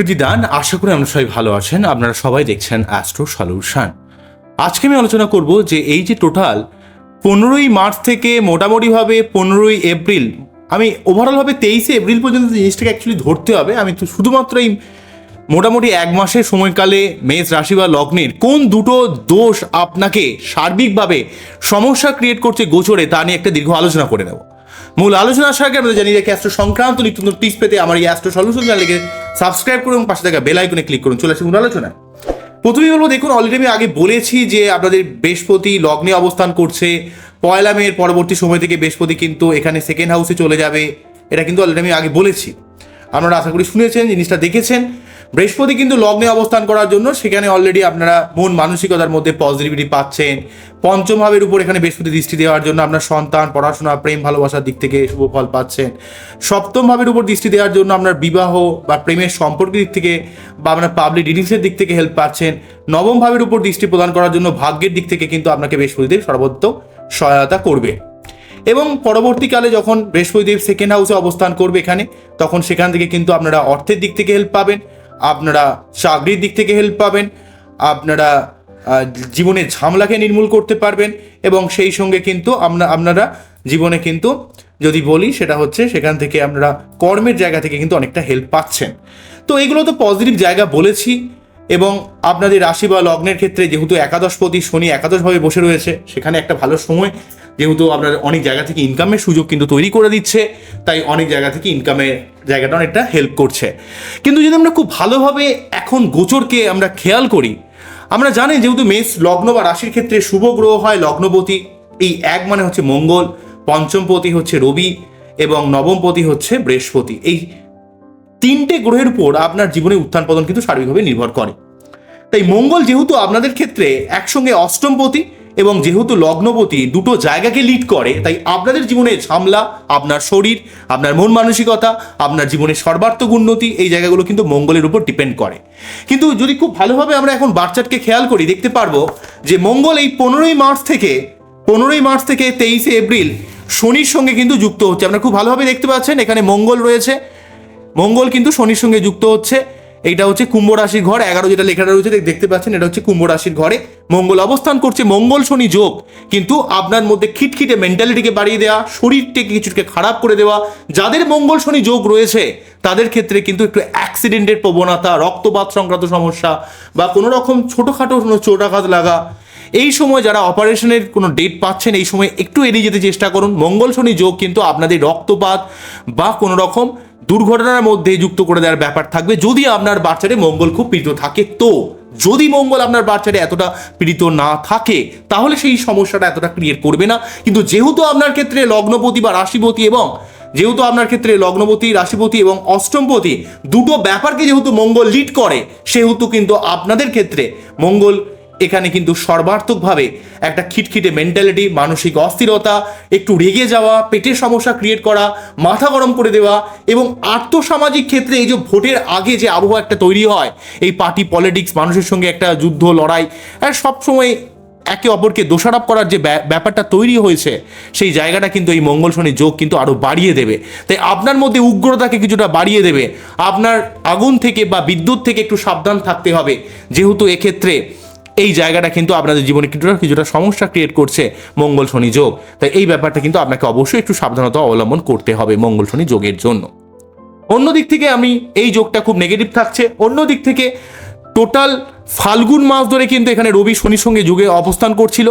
প্রীতিদান আশা করি আমরা সবাই ভালো আছেন। আপনারা সবাই দেখছেন অ্যাস্ট্রো সলিউশন আজকে আমি আলোচনা করব যে এই যে টোটাল পনেরোই মার্চ থেকে মোটামুটিভাবে পনেরোই এপ্রিল আমি ওভারঅলভাবে তেইশে এপ্রিল পর্যন্ত জিনিসটাকে অ্যাকচুয়ালি ধরতে হবে, আমি তো শুধুমাত্র এই মোটামুটি এক মাসের সময়কালে মেষ রাশি বা লগ্নের কোন দুটো দোষ আপনাকে সার্বিকভাবে সমস্যা ক্রিয়েট করছে গোচরে তা নিয়ে একটা দীর্ঘ আলোচনা করে নেব। মূল আলোচনা আসার আগে জানি রেখে অ্যাস্ট্রো সংক্রান্ত নিত্য টিপস পেতে আমার এই অ্যাস্ট্রো সলিউশন চ্যানেলকে সাবস্ক্রাইব করুন পাশে থাকা বেল আইকনে ক্লিক করুন। চলে আসি মূল আলোচনায়। প্রথমেই বলব, দেখুন অলরেডি আমি আগে বলেছি যে আপনাদের বৃহস্পতি লগ্নে অবস্থান করছে। পয়লা মেয়ের পরবর্তী সময় থেকে বৃহস্পতি কিন্তু এখানে সেকেন্ড হাউসে চলে যাবে। এটা কিন্তু অলরেডি আমি আগে বলেছি। আপনারা আশা করি শুনেছেন, জিনিসটা দেখেছেন। বৃহস্পতি কিন্তু লগ্নে অবস্থান করার জন্য সেখানে অলরেডি আপনারা মন মানসিকতার মধ্যে পজিটিভিটি পাচ্ছেন। পঞ্চম ভাবের উপর এখানে বৃহস্পতি দৃষ্টি দেওয়ার জন্য আপনার সন্তান, পড়াশোনা, প্রেম, ভালোবাসার দিক থেকে শুভ ফল পাচ্ছেন। সপ্তম ভাবের উপর দৃষ্টি দেওয়ার জন্য আপনার বিবাহ বা প্রেমের সম্পর্কের দিক থেকে বা আপনার পাবলিক ডিলিংসের দিক থেকে হেল্প পাচ্ছেন। নবম ভাবের উপর দৃষ্টি প্রদান করার জন্য ভাগ্যের দিক থেকে কিন্তু আপনাকে বৃহস্পতিদেব সর্বোত্তম সহায়তা করবে। এবং পরবর্তীকালে যখন বৃহস্পতিদেব সেকেন্ড হাউসে অবস্থান করবে এখানে, তখন সেখান থেকে কিন্তু আপনারা অর্থের দিক থেকে হেল্প পাবেন। আপনারা চাকরির দিক থেকে হেল্প পাবেন আপনারা আহ, জীবনের ঝামেলাকে নির্মূল করতে পারবেন এবং সেই সঙ্গে কিন্তু আপনা আপনারা জীবনে কিন্তু যদি বলি সেটা হচ্ছে সেখান থেকে আপনারা কর্মের জায়গা থেকে কিন্তু অনেকটা হেল্প পাচ্ছেন। তো এগুলো তো পজিটিভ জায়গা বলেছি এবং আপনাদের রাশি বা লগ্নের ক্ষেত্রে যেহেতু একাদশপতি শনি একাদশভাবে বসে রয়েছে সেখানে একটা ভালো সময় যেহেতু আপনার অনেক জায়গা থেকে ইনকামের সুযোগ কিন্তু তৈরি করে দিচ্ছে, তাই অনেক জায়গা থেকে ইনকামের জায়গাটা অনেকটা হেল্প করছে। কিন্তু যদি আমরা খুব ভালোভাবে এখন গোচরকে আমরা খেয়াল করি, আমরা জানি যেহেতু মেষ, লগ্ন বা রাশির ক্ষেত্রে শুভ গ্রহ হয়, লগ্নপতি, এই এক মানে হচ্ছে মঙ্গল, পঞ্চমপতি হচ্ছে রবি এবং নবমপতি হচ্ছে বৃহস্পতি। এই তিনটে গ্রহের উপর আপনার জীবনে উত্থান পতন কিন্তু সার্বিকভাবে নির্ভর করে। তাই মঙ্গল যেহেতু আপনাদের ক্ষেত্রে একসঙ্গে অষ্টমপতি এবং যেহেতু লগ্নপতি দুটো জায়গাকে লিড করে, তাই আপনাদের জীবনে ঝামলা, আপনার শরীর, আপনার মন মানসিকতা, আপনার জীবনের সর্বাত্মক উন্নতি, এই জায়গাগুলো কিন্তু মঙ্গলের উপর ডিপেন্ড করে। কিন্তু যদি খুব ভালোভাবে আমরা এখন বাচ্চাটকে খেয়াল করি, দেখতে পারব যে মঙ্গল এই পনেরোই মার্চ থেকে, পনেরোই মার্চ থেকে তেইশে এপ্রিল শনির সঙ্গে কিন্তু যুক্ত হচ্ছে। আপনারা খুব ভালোভাবে দেখতে পাচ্ছেন, এখানে মঙ্গল রয়েছে। মঙ্গল কিন্তু শনির সঙ্গে যুক্ত হচ্ছে। এইটা হচ্ছে কুম্ভ রাশির ঘর, এগারো যেটা লেখাটা রয়েছে দেখতে পাচ্ছেন, এটা হচ্ছে কুম্ভ রাশির ঘরে মঙ্গল অবস্থান করছে, মঙ্গল শনি যোগ। কিন্তু আপনার মধ্যে খিটখিটে মেন্টালিটিকে বাড়িয়ে দেওয়া শরীরটাকে কিছুকে খারাপ করে দেওয়া, যাদের মঙ্গল শনি যোগ রয়েছে, তাদের ক্ষেত্রে কিন্তু একটু অ্যাক্সিডেন্টের প্রবণতা, রক্তপাত সংক্রান্ত সমস্যা বা কোনো রকম ছোটোখাটো কোনো চোটাঘাত লাগা। এই সময় যারা অপারেশনের কোনো ডেট পাচ্ছেন, এই সময় একটু এড়িয়ে যেতে চেষ্টা করুন। মঙ্গল শনি যোগ কিন্তু আপনাদের রক্তপাত বা কোনো রকম দুর্ঘটনার মধ্যে যুক্ত করে দেওয়ার ব্যাপার থাকবে। যদি আপনার বাচ্চারে মঙ্গল খুব পীড়িত থাকে, তো যদি মঙ্গল আপনার বাচ্চারে এতটা পীড়িত না থাকে, তাহলে সেই সমস্যাটা এতটা ক্রিয়েট করবে না। কিন্তু যেহেতু আপনার ক্ষেত্রে লগ্নপতি বা রাশিপতি এবং যেহেতু আপনার ক্ষেত্রে লগ্নপতি, রাশিপতি এবং অষ্টমপতি দুটো ব্যাপারকে যেহেতু মঙ্গল লিড করে, সেহেতু কিন্তু আপনাদের ক্ষেত্রে মঙ্গল এখানে কিন্তু সর্বার্থকভাবে একটা খিটখিটে মেন্টালিটি মানসিক অস্থিরতা, একটু রেগে যাওয়া, পেটের সমস্যা ক্রিয়েট করা, মাথা গরম করে দেওয়া এবং আর্থসামাজিক ক্ষেত্রে এই যে ভোটের আগে যে আবহাওয়া একটা তৈরি হয়, এই পার্টি পলিটিক্স মানুষের সঙ্গে একটা যুদ্ধ, লড়াই, আর সবসময় একে অপরকে দোষারোপ করার যে ব্যা- ব্যাপারটা তৈরি হয়েছে, সেই জায়গাটা কিন্তু এই মঙ্গল শনি যোগ কিন্তু আরও বাড়িয়ে দেবে। তাই আপনার মধ্যে উগ্রতাকে কিছুটা বাড়িয়ে দেবে। আপনার আগুন থেকে বা বিদ্যুৎ থেকে একটু সাবধান থাকতে হবে। যেহেতু এক্ষেত্রে এই জায়গাটা কিন্তু আপনাদের জীবনে কিছুটা কিছুটা সমস্যা ক্রিয়েট করছে মঙ্গল শনি যোগ। তাই এই ব্যাপারটা কিন্তু আপনাকে অবশ্যই একটু সাবধানতা অবলম্বন করতে হবে মঙ্গল শনি যোগের জন্য। অন্য দিক থেকে আমি এই যোগটা খুব নেগেটিভ থাকছে। অন্য দিক থেকে টোটাল ফাল্গুন মাস ধরে কিন্তু এখানে রবি শনির সঙ্গে যুগে অবস্থান করছিল।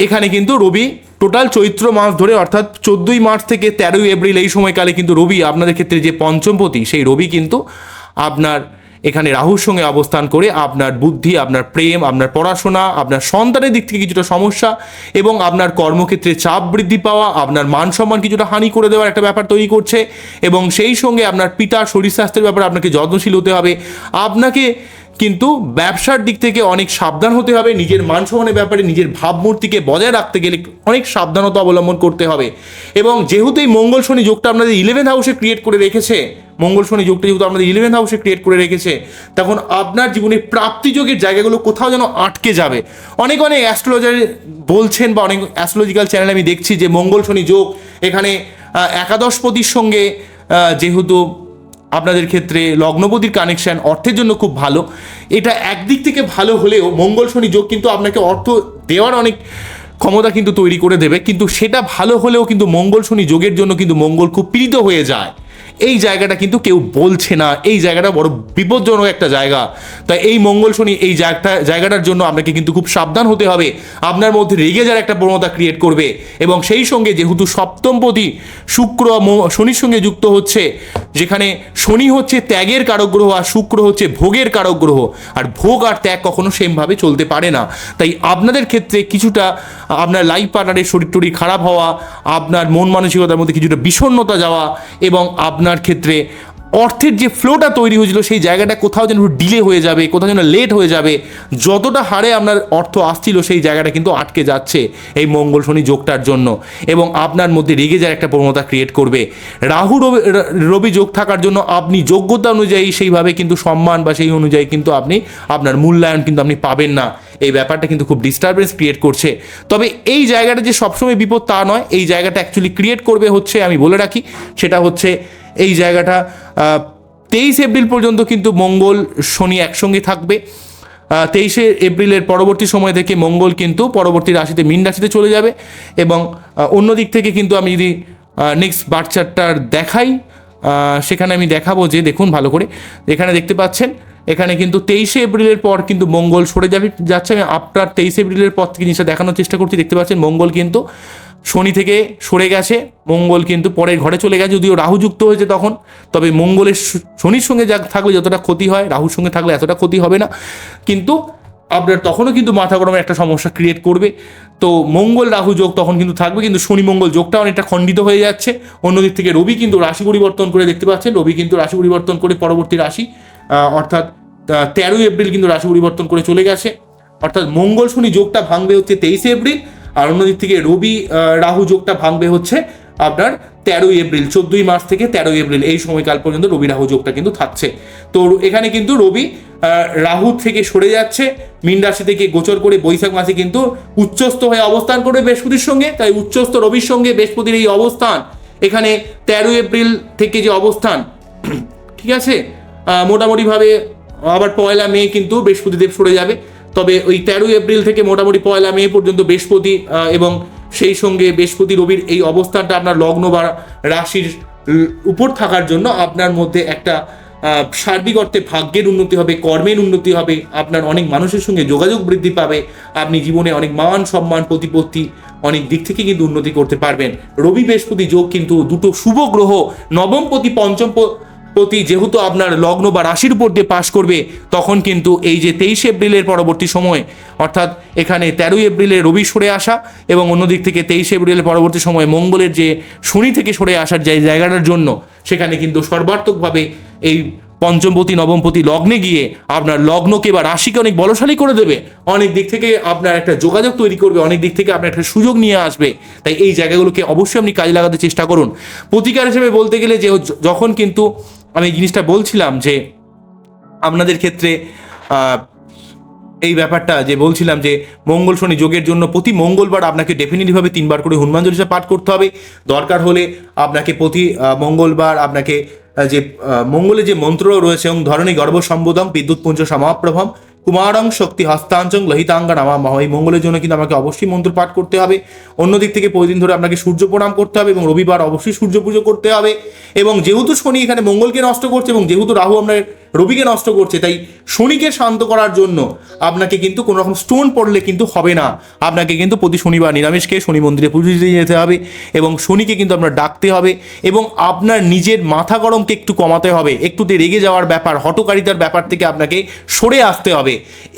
এখানে কিন্তু রবি টোটাল চৈত্র মাস ধরে অর্থাৎ চোদ্দোই মার্চ থেকে তেরোই এপ্রিল এই সময়কালে কিন্তু রবি আপনাদের ক্ষেত্রে যে পঞ্চমপতি, সেই রবি কিন্তু আপনার এখানে রাহুর সঙ্গে অবস্থান করে আপনার বুদ্ধি, আপনার প্রেম, আপনার পড়াশোনা, আপনার সন্তানের দিক থেকে কিছুটা সমস্যা এবং আপনার কর্মক্ষেত্রে চাপ বৃদ্ধি পাওয়া, আপনার মান সম্মান কিছুটা হানি করে দেওয়ার একটা ব্যাপার তৈরি করছে এবং সেই সঙ্গে আপনার পিতা শরীর স্বাস্থ্যের ব্যাপারে আপনাকে যত্নশীল হতে হবে। আপনাকে কিন্তু ব্যবসার দিক থেকে অনেক সাবধান হতে হবে। নিজের মান সম্মানের ব্যাপারে নিজের ভাবমূর্তিকে বজায় রাখতে গেলে অনেক সাবধানতা অবলম্বন করতে হবে। এবং যেহেতু এই মঙ্গল শনি যোগটা আপনাদের ইলেভেন হাউসে ক্রিয়েট করে রেখেছে, মঙ্গল শনি যোগটা যেহেতু আপনাদের ইলেভেন হাউসে ক্রিয়েট করে রেখেছে, তখন আপনার জীবনে প্রাপ্তিযোগের জায়গাগুলো কোথাও যেন আটকে যাবে। অনেক অনেক অ্যাস্ট্রোলজার বলছেন বা অনেক অ্যাস্ট্রোলজিক্যাল চ্যানেল আমি দেখছি যে মঙ্গল শনি যোগ এখানে একাদশপতির সঙ্গে যেহেতু আপনাদের ক্ষেত্রে লগ্নপতির কানেকশন অর্থের জন্য খুব ভালো। এটা একদিক থেকে ভালো হলেও মঙ্গল শনি যোগ কিন্তু আপনাকে অর্থ দেওয়ার অনেক ক্ষমতা কিন্তু তৈরি করে দেবে। কিন্তু সেটা ভালো হলেও কিন্তু মঙ্গল শনি যোগের জন্য কিন্তু মঙ্গল খুব পীড়িত হয়ে যায়। এই জায়গাটা কিন্তু কেউ বলছে না। এই জায়গাটা বড় বিপজ্জনক একটা জায়গা। তাই এই মঙ্গল শনি এই জায়গাটা জায়গাটার জন্য আপনাকে কিন্তু খুব সাবধান হতে হবে। আপনার মধ্যে রেগে যাওয়ার একটা প্রবণতা ক্রিয়েট করবে এবং সেই সঙ্গে যেহেতু সপ্তমপতি শুক্র শনির সঙ্গে যুক্ত হচ্ছে, যেখানে শনি হচ্ছে ত্যাগের কারক গ্রহ আর শুক্র হচ্ছে ভোগের কারক গ্রহ আর ভোগ আর ত্যাগ কখনো সেমভাবে চলতে পারে না। তাই আপনাদের ক্ষেত্রে কিছুটা আপনার লাইফ পার্টনারের শরীর টরীর খারাপ হওয়া, আপনার মন মানসিকতার মধ্যে কিছুটা বিষণ্ণতা যাওয়া এবং আপনার ক্ষেত্রে অর্থের যে ফ্লোটা তৈরি হয়েছিল, সেই জায়গাটা কোথাও যেন ডিলে হয়ে যাবে, কোথাও যেন লেট হয়ে যাবে, যতটা হারে আপনার অর্থ আসছিল, সেই জায়গাটা কিন্তু আটকে যাচ্ছে এই মঙ্গল শনি যোগটার জন্য। এবং আপনার মধ্যে রেগে যাওয়ার একটা প্রবণতা ক্রিয়েট করবে। রাহু রবি যোগ থাকার জন্য আপনি যোগ্যতা অনুযায়ী সেইভাবে কিন্তু সম্মান বা সেই অনুযায়ী কিন্তু আপনি, আপনার মূল্যায়ন কিন্তু আপনি পাবেন না। এই ব্যাপারটা কিন্তু খুব ডিস্টারবেন্স ক্রিয়েট করছে। তবে এই জায়গাটা যে সবসময় বিপদ তা নয়, এই জায়গাটা অ্যাকচুয়ালি ক্রিয়েট করবে হচ্ছে, আমি বলে রাখি, সেটা হচ্ছে এই জায়গাটা তেইশ এপ্রিল পর্যন্ত কিন্তু মঙ্গল, শনি একসঙ্গে থাকবে। তেইশে এপ্রিলের পরবর্তী সময় থেকে মঙ্গল কিন্তু পরবর্তী রাশিতে মীন রাশিতে চলে যাবে এবং অন্য দিক থেকে কিন্তু আমি যদি নেক্সট বার্চারটার দেখাই সেখানে আমি দেখাবো যে, দেখুন ভালো করে, এখানে দেখতে পাচ্ছেন, এখানে কিন্তু তেইশে এপ্রিলের পর কিন্তু মঙ্গল সরে যাবে, যাচ্ছে। আমি আপনার তেইশে এপ্রিলের পর থেকে জিনিসটা দেখানোর চেষ্টা করছি, দেখতে পাচ্ছেন মঙ্গল কিন্তু শনি থেকে সরে গেছে, মঙ্গল কিন্তু পরের ঘরে চলে গেছে, যদিও রাহু যুক্ত হয়েছে তখন, তবে মঙ্গলের শনির সঙ্গে যা থাকলে যতটা ক্ষতি হয়, রাহুর সঙ্গে থাকলে এতটা ক্ষতি হবে না। কিন্তু আপনার তখনও কিন্তু মাথা গরমের একটা সমস্যা ক্রিয়েট করবে। তো মঙ্গল রাহু যোগ তখন কিন্তু থাকবে, কিন্তু শনি মঙ্গল যোগটা অনেকটা খণ্ডিত হয়ে যাচ্ছে। অন্যদিক থেকে রবি কিন্তু রাশি পরিবর্তন করে দেখতে পাচ্ছেন, রবি কিন্তু রাশি পরিবর্তন করে পরবর্তী রাশি অর্থাৎ তেরোই এপ্রিল কিন্তু রাশি পরিবর্তন করে চলে গেছে। অর্থাৎ মঙ্গল শনি যোগটা ভাঙবে হচ্ছে তেইশে এপ্রিল আর অন্যদিক থেকে রবি রাহু যোগটা ভাঙবে হচ্ছে আপনার তেরোই এপ্রিল, চোদ্দই মার্চ থেকে তেরোই এপ্রিল এই সময়কাল পর্যন্ত রবি রাহু যোগটা কিন্তু থাকছে। তো এখানে কিন্তু রবি রাহু থেকে সরে যাচ্ছে, মীন রাশি থেকে গোচর করে বৈশাখ মাসে কিন্তু উচ্চস্থ হয়ে অবস্থান করবে বৃহস্পতির সঙ্গে, তাই উচ্চস্থ রবির সঙ্গে বৃহস্পতির এই অবস্থান। এখানে তেরোই এপ্রিল থেকে যে অবস্থান, ঠিক আছে? মোটামুটিভাবে আবার পয়লা মে কিন্তু বৃহস্পতিদেব সরে যাবে। তবে ওই তেরোই এপ্রিল থেকে মোটামুটি পয়লা মে পর্যন্ত বৃহস্পতি এবং সেই সঙ্গে বৃহস্পতি রবির এই অবস্থানটা আপনার লগ্ন বা রাশির উপর থাকার জন্য আপনার মধ্যে একটা সার্বিক অর্থে ভাগ্যের উন্নতি হবে, কর্মের উন্নতি হবে, আপনার অনেক মানুষের সঙ্গে যোগাযোগ বৃদ্ধি পাবে, আপনি জীবনে অনেক মান সম্মান, প্রতিপত্তি অনেক দিক থেকে কিন্তু উন্নতি করতে পারবেন। রবি বৃহস্পতি যোগ কিন্তু দুটো শুভ গ্রহ নবমপতি পঞ্চম প্রতি যেহেতু আপনার লগ্ন বা রাশির উপর দিয়ে পাশ করবে, তখন কিন্তু এই যে তেইশে এপ্রিলের পরবর্তী সময়, অর্থাৎ এখানে তেরোই এপ্রিলে রবি সরে আসা এবং অন্যদিক থেকে তেইশে এপ্রিলের পরবর্তী সময় মঙ্গলের যে শনি থেকে সরে আসার যে জায়গাটার জন্য, সেখানে কিন্তু সর্বাত্মকভাবে এই পঞ্চমপতি, নবমপতি লগ্নে গিয়ে আপনার লগ্নকে বা রাশিকে অনেক বলশালী করে দেবে। অনেক দিক থেকে আপনার একটা যোগাযোগ তৈরি করবে, অনেক দিক থেকে আপনার একটা সুযোগ নিয়ে আসবে। তাই এই জায়গাগুলোকে অবশ্যই আপনি কাজে লাগাতে চেষ্টা করুন। প্রতিকার হিসেবে বলতে গেলে যে যখন কিন্তু আমি এই জিনিসটা বলছিলাম যে আপনাদের ক্ষেত্রে এই ব্যাপারটা যে বলছিলাম যে মঙ্গল শনি যোগের জন্য প্রতি মঙ্গলবার আপনাকে ডেফিনেটলিভাবে তিনবার করে হনুমান চল্লিশা পাঠ করতে হবে। দরকার হলে আপনাকে প্রতি মঙ্গলবার আপনাকে যে মঙ্গলে যে মন্ত্র রয়েছে এবং ধরনের গর্ব সম্বোধম বিদ্যুৎ পুঞ্জ সমাপ্রভম কুমারং শক্তি হস্তাঞ্চং লহিতাঙ্গা নামা এই মঙ্গলের জন্য কিন্তু আমাকে অবশ্যই মন্ত্র পাঠ করতে হবে। অন্যদিক থেকে প্রতিদিন ধরে আপনাকে সূর্য প্রণাম করতে হবে এবং রবিবার অবশ্যই সূর্য পুজো করতে হবে। এবং যেহেতু শনি এখানে মঙ্গলকে নষ্ট করছে এবং যেহেতু রাহু আপনার রবিকে নষ্ট করছে, তাই শনিকে শান্ত করার জন্য আপনাকে কিন্তু কোনো রকম স্টোন পড়লে কিন্তু হবে না। আপনাকে কিন্তু প্রতি শনিবার নিরামিষকে শনি মন্দিরে পুজো দিতে যেতে হবে এবং শনিকে কিন্তু আপনার ডাকতে হবে এবং আপনার নিজের মাথা গরমকে একটু কমাতে হবে। একটুতে রেগে যাওয়ার ব্যাপার হটকারিতার ব্যাপার থেকে আপনাকে সরে আসতে হবে।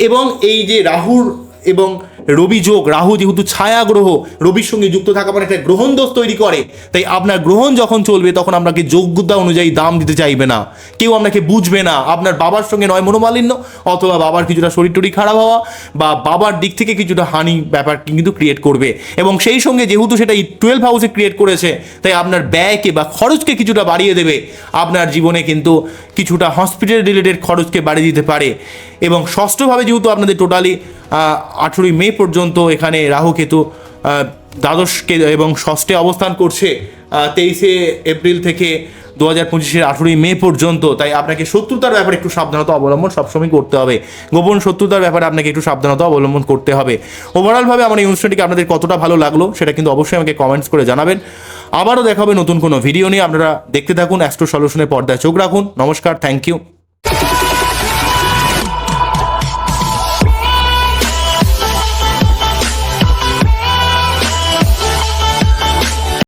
এবং এই যে রাহুর এবং রবি যোগ, রাহু যেহেতু ছায়া গ্রহ রবির সঙ্গে যুক্ত থাকা মানে একটা গ্রহণ দোষ তৈরি করে। তাই আপনার গ্রহণ যখন চলবে, তখন আপনাকে যোগ্যতা অনুযায়ী দাম দিতে চাইবে না। কেউ আপনাকে বুঝবে না, আপনার বাবার সঙ্গে নয় মনোমালিন্য, অথবা বাবার কিছুটা শরীর টরীর খারাপ হওয়া, বা বাবার দিক থেকে কিছুটা হানি ব্যাপার কিন্তু ক্রিয়েট করবে। এবং সেই সঙ্গে যেহেতু সেটা এই টুয়েলভ হাউসে ক্রিয়েট করেছে, তাই আপনার ব্যয়কে বা খরচকে কিছুটা বাড়িয়ে দেবে। আপনার জীবনে কিন্তু কিছুটা হসপিটাল রিলেটেড খরচকে বাড়িয়ে দিতে পারে। এবং ষষ্ঠভাবে যেহেতু আপনাদের টোটালি আঠেরোই মে পর্যন্ত এখানে রাহু কেতু দ্বাদশকে এবং ষষ্ঠে অবস্থান করছে তেইশে এপ্রিল থেকে দু হাজার পঁচিশের আঠেরোই মে পর্যন্ত। তাই আপনাকে শত্রুতার ব্যাপারে একটু সাবধানতা অবলম্বন সবসময় করতে হবে। গোপন শত্রুতার ব্যাপারে আপনাকে একটু সাবধানতা অবলম্বন করতে হবে। ওভারঅলভাবে আমার এই অনুষ্ঠানটিকে আপনাদের কতটা ভালো লাগল, সেটা কিন্তু অবশ্যই আমাকে কমেন্টস করে জানাবেন। আবারও দেখাবে নতুন কোনো ভিডিও নিয়ে। আপনারা দেখতে থাকুন অ্যাস্ট্রো সলিউশনের পর্দায়। চোখ রাখুন। নমস্কার। Thank you